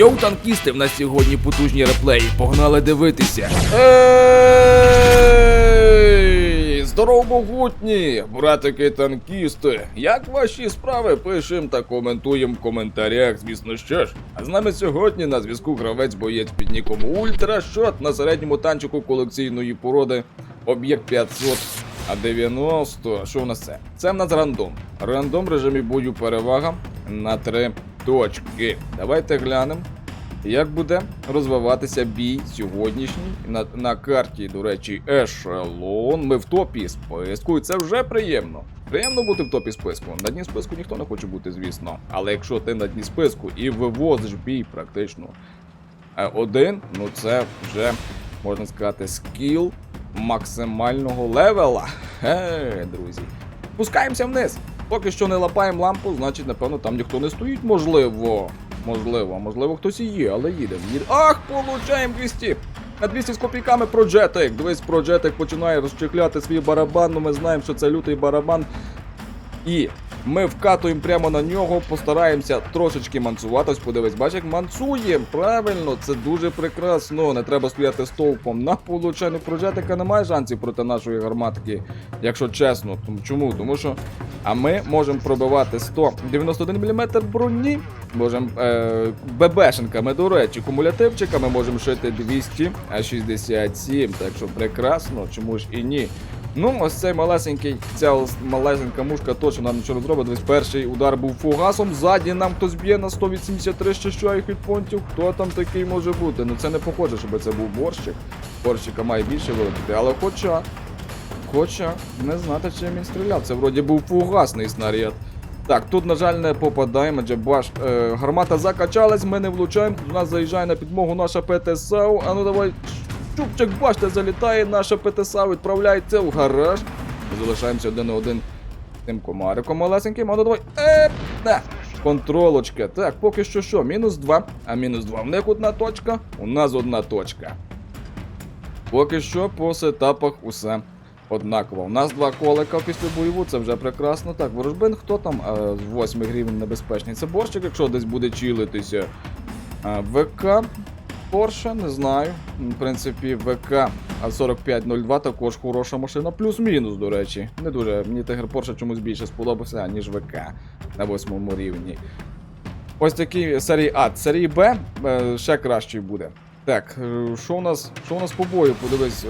Йоу, танкісти, в нас сьогодні потужні реплеї. Погнали дивитися. Здорово, могутні! Братики танкісти! Як ваші справи? Пишем та коментуємо в коментарях, звісно що ж. А з нами сьогодні на зв'язку гравець боєць під ніком Ультрашот на середньому танчику колекційної породи об'єкт 500. А 90, що в нас це? Це в нас рандом. Рандом режимі бою перевага на три точки. Давайте глянемо, як буде розвиватися бій сьогоднішній на, на карті, до речі, ешелон. Ми в топі списку, і це вже приємно. Приємно бути в топі списку. На дні списку ніхто не хоче бути, звісно. Але якщо ти на дні списку і вивозиш бій практично е, один, ну це вже можна сказати скіл максимального левела. Хе, друзі. Спускаємося вниз. Поки що не лапаємо лампу, значить, напевно, там ніхто не стоїть. Можливо. Можливо, можливо, хтось і є, але їде. їде. Ах, получаємо 200! На 200 з копійками проджетик. Дивись, проджетик починає розчехляти свій барабан. Ну ми знаємо, що це лютий барабан. І ми вкатуємо прямо на нього, постараємося трошечки мансувати. Ось подивись, бач, як мансуємо. Правильно, це дуже прекрасно. Не треба стояти стовпом. На получайну прожетика немає шансів проти нашої гарматки, якщо чесно. Тому чому? Тому що. А ми можемо пробивати 191 мм броні. Можемо е, ББшенками, до речі, кумулятивчиками можемо шити 267. Так що прекрасно, чому ж і ні. Ну, ось цей малесенький, ця малесенька мушка точно нам нічого не зробить. Дивись, перший удар був фугасом. Ззаді нам хтось б'є на 183 ще що їх хітпонтів. Хто там такий може бути? Ну це не похоже, щоб це був борщик. Борщика має більше вилетіти, але хоча. Хоча не знати, чим він стріляв. Це вроді був фугасний снаряд. Так, тут, на жаль, не попадаємо, адже баш. Е, гармата закачалась, ми не влучаємо. До нас заїжджає на підмогу наша ПТСАУ. А ну давай. Чупчик, бачите, залітає наша ПТСА, відправляється в гараж. Залишаємося один на один тим комариком малесеньким. А ну давай. Еп, да. Контролочка. Так, поки що що, мінус 2. А мінус 2 в них одна точка, у нас одна точка. Поки що по сетапах усе однаково. У нас два колика після бойову, це вже прекрасно. Так, ворожбин, хто там а, з 8 рівень небезпечний? Це борщик, якщо десь буде чилитися. А, ВК Порше, не знаю. В принципі, ВК А4502 також хороша машина. Плюс-мінус, до речі. Не дуже. Мені Тигр Порше чомусь більше сподобався, ніж ВК на 8 рівні. Ось такий серії А. Серії Б е, ще кращий буде. Так, е, що у нас що у нас по бою? Подивись, е,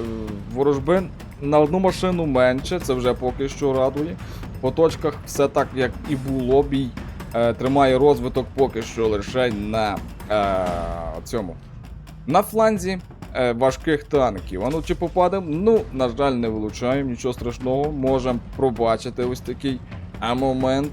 ворожбин на одну машину менше, це вже поки що радує. По точках все так, як і було. Бій тримає розвиток поки що лише на е, цьому. На фланзі е, важких танків. А ну чи попадемо? Ну, на жаль, не вилучаємо, нічого страшного. Можемо пробачити ось такий а, момент.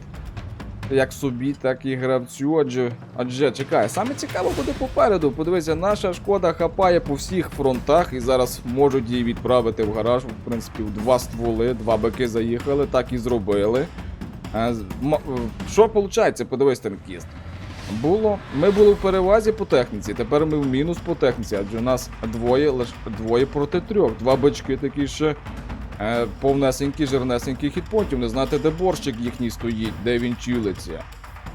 Як собі, так і гравцю, адже адже чекай, саме цікаво буде попереду. Подивися, наша шкода хапає по всіх фронтах і зараз можуть її відправити в гараж. В принципі, в два стволи, два бики заїхали, так і зробили. М- е, що виходить, подивись, танкіст. Було. Ми були в перевазі по техніці, тепер ми в мінус по техніці, адже у нас двоє лише двоє проти трьох. Два бачки такі ще е, повнесенькі, жирнесенькі хітпонтів. Не знати, де борщик їхній стоїть, де він чилиться.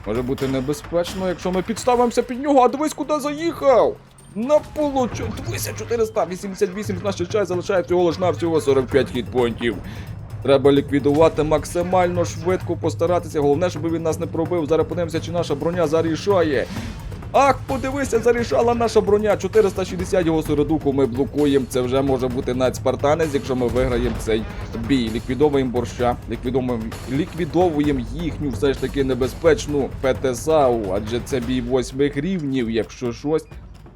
Може бути небезпечно, якщо ми підставимося під нього, а дивись, куди заїхав! На получу. Дивися, 488 з нашої чай залишає всього лиш на всього 45 хітпонтів. Треба ліквідувати максимально швидко, постаратися. Головне, щоб він нас не пробив. Зараз подивимося, чи наша броня зарішає. Ах, подивися, зарішала наша броня. 460 його середуку ми блокуємо. Це вже може бути навіть спартанець, якщо ми виграємо цей бій. Ліквідовуємо борща, ліквідовуємо, ліквідовуємо їхню все ж таки небезпечну ПТСАУ, адже це бій восьмих рівнів, якщо щось.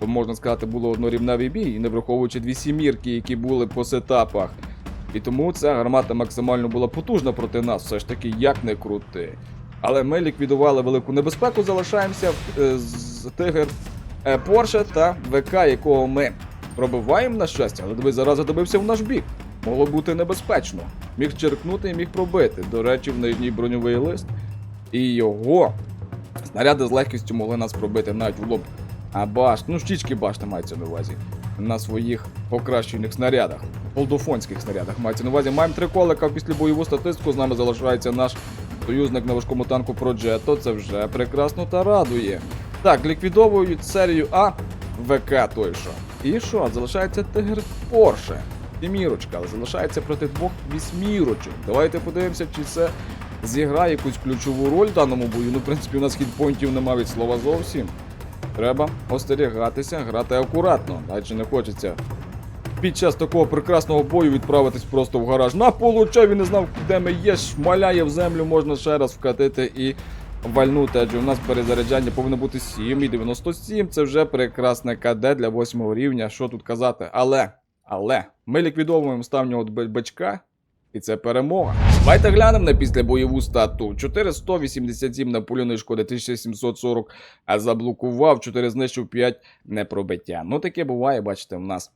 То можна сказати, було однорівневий бій, і не враховуючи дві сімірки, які були по сетапах. І тому ця гармата максимально була потужна проти нас, все ж таки, як не крути. Але ми ліквідували велику небезпеку, залишаємося е, з Тигр е, Порше та ВК, якого ми пробиваємо на щастя, але дивись, зараз добився в наш бік. Могло бути небезпечно. Міг черкнути і міг пробити. До речі, в нижній броньовий лист. І його снаряди з легкістю могли нас пробити навіть в лоб. А башт, ну щічки башти мається на увазі. На своїх покращених снарядах, олдофонських снарядах мається на увазі. Маємо три колика після бойову статистику. З нами залишається наш союзник на важкому танку Проджето. Це вже прекрасно та радує. Так, ліквідовують серію А ВК той що. І що? Залишається Тигр Порше. Сімірочка, але залишається проти двох вісьмірочок. Давайте подивимося, чи це зіграє якусь ключову роль в даному бою. Ну, в принципі, у нас хітпойнтів нема від слова зовсім. Треба остерігатися, грати акуратно, адже не хочеться під час такого прекрасного бою відправитись просто в гараж. На получай, він не знав, де ми є, шмаляє в землю, можна ще раз вкатити і вальнути, адже у нас перезаряджання повинно бути 7,97. Це вже прекрасне КД для 8 рівня. Що тут казати? Але, але, ми ліквідовуємо ставнього бачка. І це перемога. Давайте глянемо на післябойову стату. 487 напульної шкоди, 1740, а заблокував, 4 знищив 5 непробиття. Ну таке буває, бачите, в нас.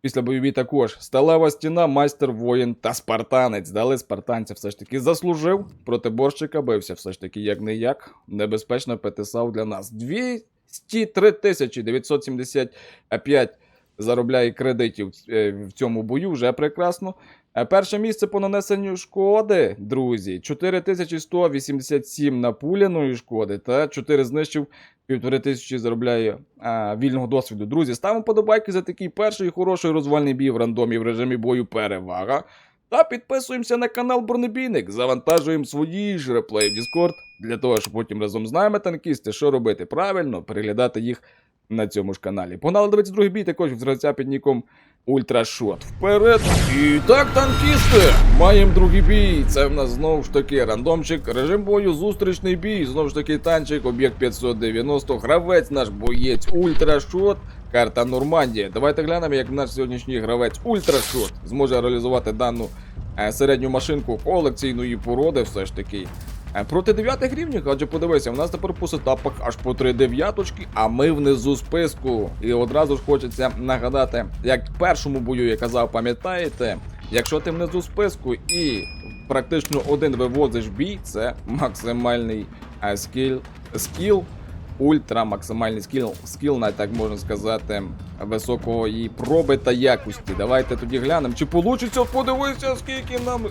Після бойові також сталева стіна, майстер воїн та спартанець. Дали спартанця все ж таки заслужив. Проти борщика бився все ж таки як не як. Небезпечно петисав для нас. 203 тисячі 975 заробляє кредитів е, в цьому бою, вже прекрасно. Е, Перше місце по нанесенню шкоди, друзі. 4187 напуляної шкоди та 4 знищив, півтори тисячі заробляє а, вільного досвіду. Друзі, ставимо подобайки за такий перший хороший розвальний бій в рандомі в режимі бою перевага. Та підписуємося на канал Бронебійник, завантажуємо свої ж реплеї в Discord, для того, щоб потім разом з нами танкісти, що робити правильно, переглядати їх на цьому ж каналі. Погнали дивитися другий бій, також від гравця під ніком Ультрашот. Вперед! І так, танкісти! Маємо другий бій. Це в нас знову ж таки рандомчик, режим бою, зустрічний бій. Знову ж таки танчик, об'єкт 590, гравець наш боєць Ультрашот. Карта Нормандія. Давайте глянемо, як наш сьогоднішній гравець Ультрашот зможе реалізувати дану е, середню машинку колекційної породи, все ж таки. Е, Проти дев'ятих рівнів, адже подивися, в нас тепер по сетапах аж по три дев'яточки, а ми внизу списку. І одразу ж хочеться нагадати, як в першому бою я казав, пам'ятаєте, якщо ти внизу списку і практично один вивозиш бій, це максимальний е, скіл, скіл, ультра максимальний скіл, скіл, навіть так можна сказати, високого і проби та якості. Давайте тоді глянемо, чи получиться подивися, скільки нам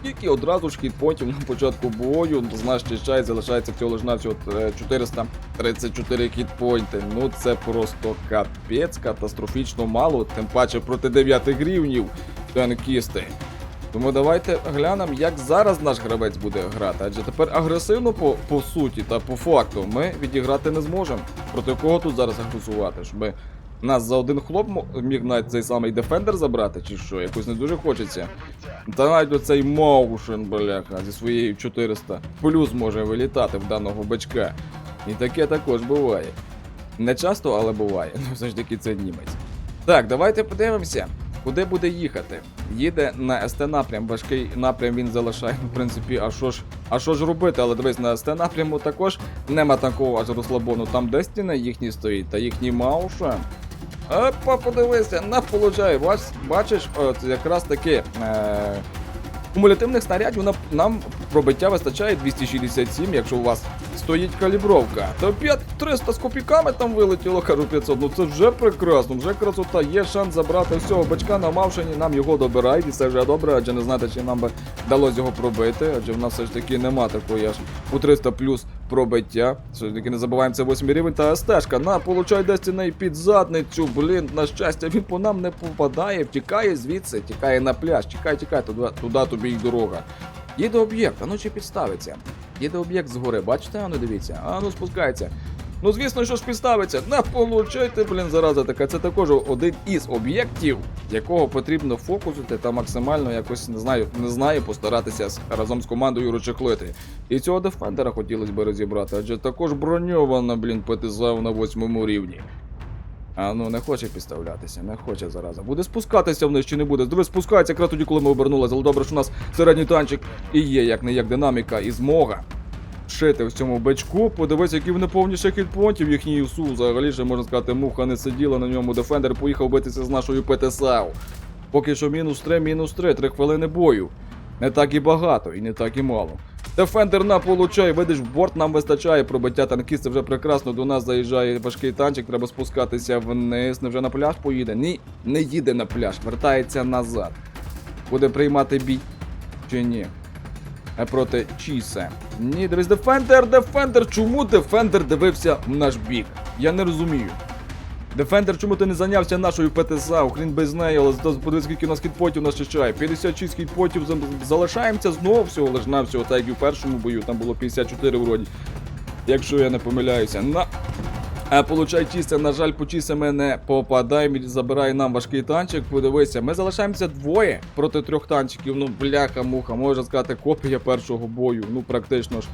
скільки одразу ж хітпонтів на початку бою. З нас чай залишається всього лиш навсього 434 хітпойнти. Ну це просто капець, катастрофічно мало, тим паче проти 9 рівнів танкісти. Тому давайте глянемо, як зараз наш гравець буде грати. Адже тепер агресивно по, по суті та по факту ми відіграти не зможемо. Проти кого тут зараз агресувати? Щоб нас за один хлоп міг навіть цей самий дефендер забрати, чи що? Якось не дуже хочеться. Та навіть оцей Моушен, бляха, зі своєю 400 плюс може вилітати в даного бачка. І таке також буває. Не часто, але буває. Ну, все ж таки, це німець. Так, давайте подивимося, куди буде їхати. Їде на СТ напрям, важкий напрям він залишає, в принципі, а що ж, а що ж робити? Але дивись, на СТ напряму також нема такого аж розслабону. Там Дестіна їхній стоїть, та їхній Мауша. Опа, подивися, на получай, бач, бачиш, от якраз таки. Е- Кумулятивних снарядів нам пробиття вистачає 267, якщо у вас стоїть калібровка. То 5 300 з копійками там вилетіло, кажу 500. Ну це вже прекрасно, вже красота. Є шанс забрати всього бачка на Мавшині, нам його добирають, і це вже добре, адже не знати, чи нам би вдалося його пробити, адже в нас все ж таки нема такої аж у 300 плюс пробиття. Все ж таки не забуваємо, це 8 рівень та стежка. На, получай десь неї під задницю. Блін, на щастя, він по нам не попадає, втікає звідси, тікає на пляж. Тікай, тікай, туди, туди тобі й дорога. Їде об'єкт, а ну чи підставиться. Їде об'єкт згори, бачите, а ну дивіться, а ну спускається. Ну звісно, що ж підставиться. На получайте, блін, зараза така. Це також один із об'єктів, якого потрібно фокусити та максимально якось не знаю, не знаю, постаратися разом з командою розчехлити. І цього дефендера хотілося б розібрати, адже також броньована, блін, ПТЗАВ на восьмому рівні. А ну не хоче підставлятися, не хоче зараза. Буде спускатися вниз чи не буде. Дивись, спускається якраз тоді, коли ми обернулися. Але добре, що у нас середній танчик і є, як не як динаміка і змога. Шити в цьому бачку, подивись, які вони повні ще хітпонтів, їхній ЮСУ. Взагалі ще можна сказати, муха не сиділа на ньому. Дефендер поїхав битися з нашою ПТСАУ. Поки що мінус 3, мінус 3, 3 хвилини бою. Не так і багато, і не так і мало. Дефендер на получай, видиш, борт нам вистачає пробиття танкіста вже прекрасно. До нас заїжджає важкий танчик, треба спускатися вниз. Невже на пляж поїде? Ні, не їде на пляж, вертається назад. Буде приймати бій чи ні? е, проти Чісе. Ні, дивись, Дефендер, Дефендер. Чому Дефендер дивився в наш бік? Я не розумію. Дефендер, чому ти не зайнявся нашою ПТСА? Хрін без неї, але подивись, скільки у нас хітпотів нас чекає. 56 хітпотів залишаємося знову всього лиш на всього, так як і в першому бою, там було 54 вроді. Якщо я не помиляюся. На. А получай чисте, на жаль, по чисами не попадає, він забирає нам важкий танчик. Подивися, ми залишаємося двоє проти трьох танчиків. Ну, бляха-муха, можна сказати, копія першого бою. Ну, практично ж.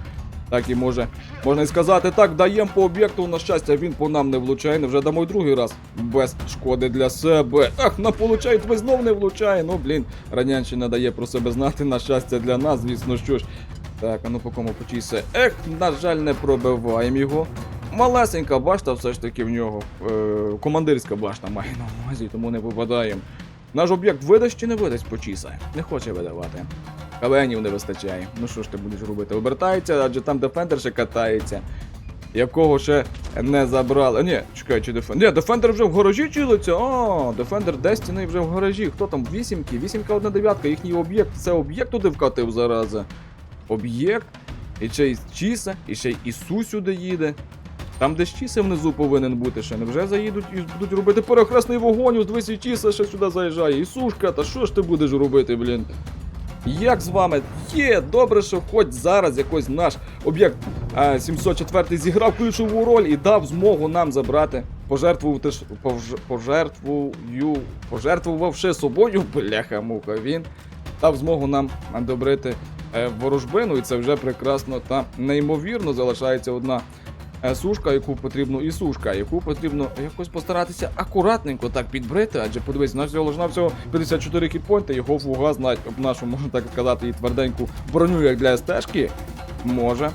Так і може. Можна і сказати, так, даємо по об'єкту, на щастя, він по нам не влучає. Вже дамо й другий раз. Без шкоди для себе. Ах, на получають, ви знов не влучає. Ну, блін, Радянщина дає про себе знати, на щастя для нас, звісно, що ж. Так, а ну по кому почійся. Ех, на жаль, не пробиваємо його. Малесенька башта все ж таки в нього. Е, командирська башта має на увазі, тому не попадаємо. Наш об'єкт видасть чи не видасть почіса? Не хоче видавати. Каленів не вистачає. Ну що ж ти будеш робити? Обертається, адже там дефендер ще катається. Якого ще не забрали. Ні, чекай, чи дефендер. Ні, дефендер вже в гаражі чилиться. А, дефендер Destiny вже в гаражі. Хто там? Вісімки? Вісімка одна дев'ятка, їхній об'єкт. Це об'єкт туди вкатив зараза. Об'єкт. І ще й Чіса, і ще й Ісу сюди їде. Там, де Чіса внизу повинен бути ще. Невже заїдуть і будуть робити перехресний вогонь, ось дивись, і Чіса ще сюди заїжджає. Ісушка, та що ж ти будеш робити, блін? Як з вами? Є, добре, що хоч зараз якось наш об'єкт 704 зіграв ключову роль і дав змогу нам забрати, пожертвувати пож, пожертвую, пожертвувавши собою, бляха-муха, він дав змогу нам добрити е, ворожбину, і це вже прекрасно та неймовірно залишається одна. Е, Сушка, яку потрібно, і сушка, яку потрібно якось постаратися акуратненько так підбрити, адже подивись, на всього лиш на всього 54 кітпойнти, його фуга знать об нашу, можна так сказати, і тверденьку броню, як для стежки, може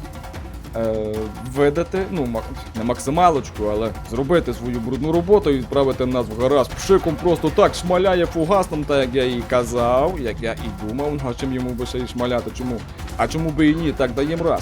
е, видати, ну, не максималочку, але зробити свою брудну роботу і відправити нас в гараж. Пшиком просто так шмаляє фугасом, так як я і казав, як я і думав, ну а чим йому би ще й шмаляти, чому? А чому би і ні, так даємо раз.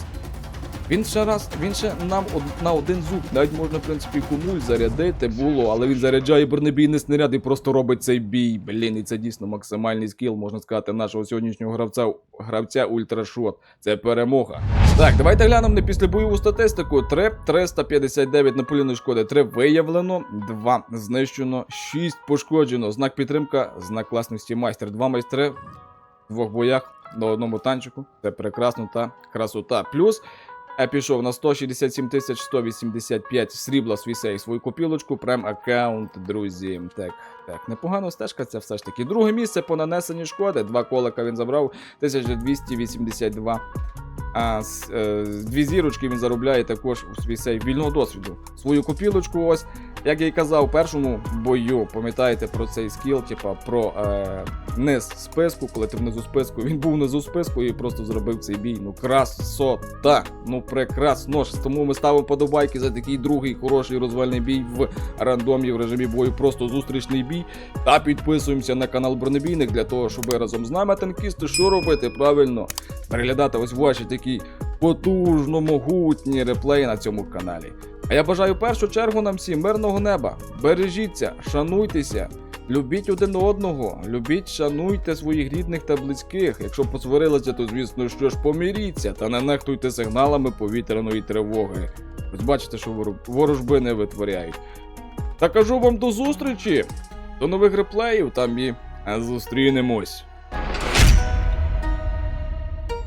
Він ще раз, він ще нам од, на один зуб, навіть можна, в принципі, кумуль зарядити було, але він заряджає бронебійний снаряд і просто робить цей бій. Блін, і це дійсно максимальний скіл, можна сказати, нашого сьогоднішнього гравця, гравця Ультрашот. Це перемога. Так, давайте глянемо на післябойову статистику. 3 359 наполіної шкоди, 3 виявлено, 2 знищено, 6 пошкоджено. Знак підтримка, знак класності майстер. 2 майстри в двох боях на одному танчику. Це прекрасно та красота. Плюс я пішов на 167 185 срібла свій сей, свою копілочку, прем аккаунт, друзі. Так, так, непогано стежка це все ж таки. Друге місце по нанесенню шкоди. Два колика він забрав, 1282. А з, е, дві зірочки він заробляє також у свій сейф вільного досвіду. Свою копілочку, ось, як я й казав, у першому бою, пам'ятаєте про цей скіл, типа про е, низ списку, коли ти внизу списку. Він був внизу списку і просто зробив цей бій. Ну, красота! Ну, прекрасно ж. Тому ми ставимо подобайки за такий другий хороший розвальний бій в рандомі в режимі бою. Просто зустрічний бій. Та підписуємося на канал Бронебійник для того, щоб разом з нами танкісти, що робити правильно. Переглядати ось ваші такі потужно могутні реплеї на цьому каналі. А я бажаю в першу чергу нам всім мирного неба. Бережіться, шануйтеся, любіть один одного, любіть, шануйте своїх рідних та близьких. Якщо посварилися, то звісно, що ж поміріться та не нехтуйте сигналами повітряної тривоги. Ось бачите, що ворожби не витворяють. Та кажу вам до зустрічі! До нових реплеїв там і е, зустрінемось.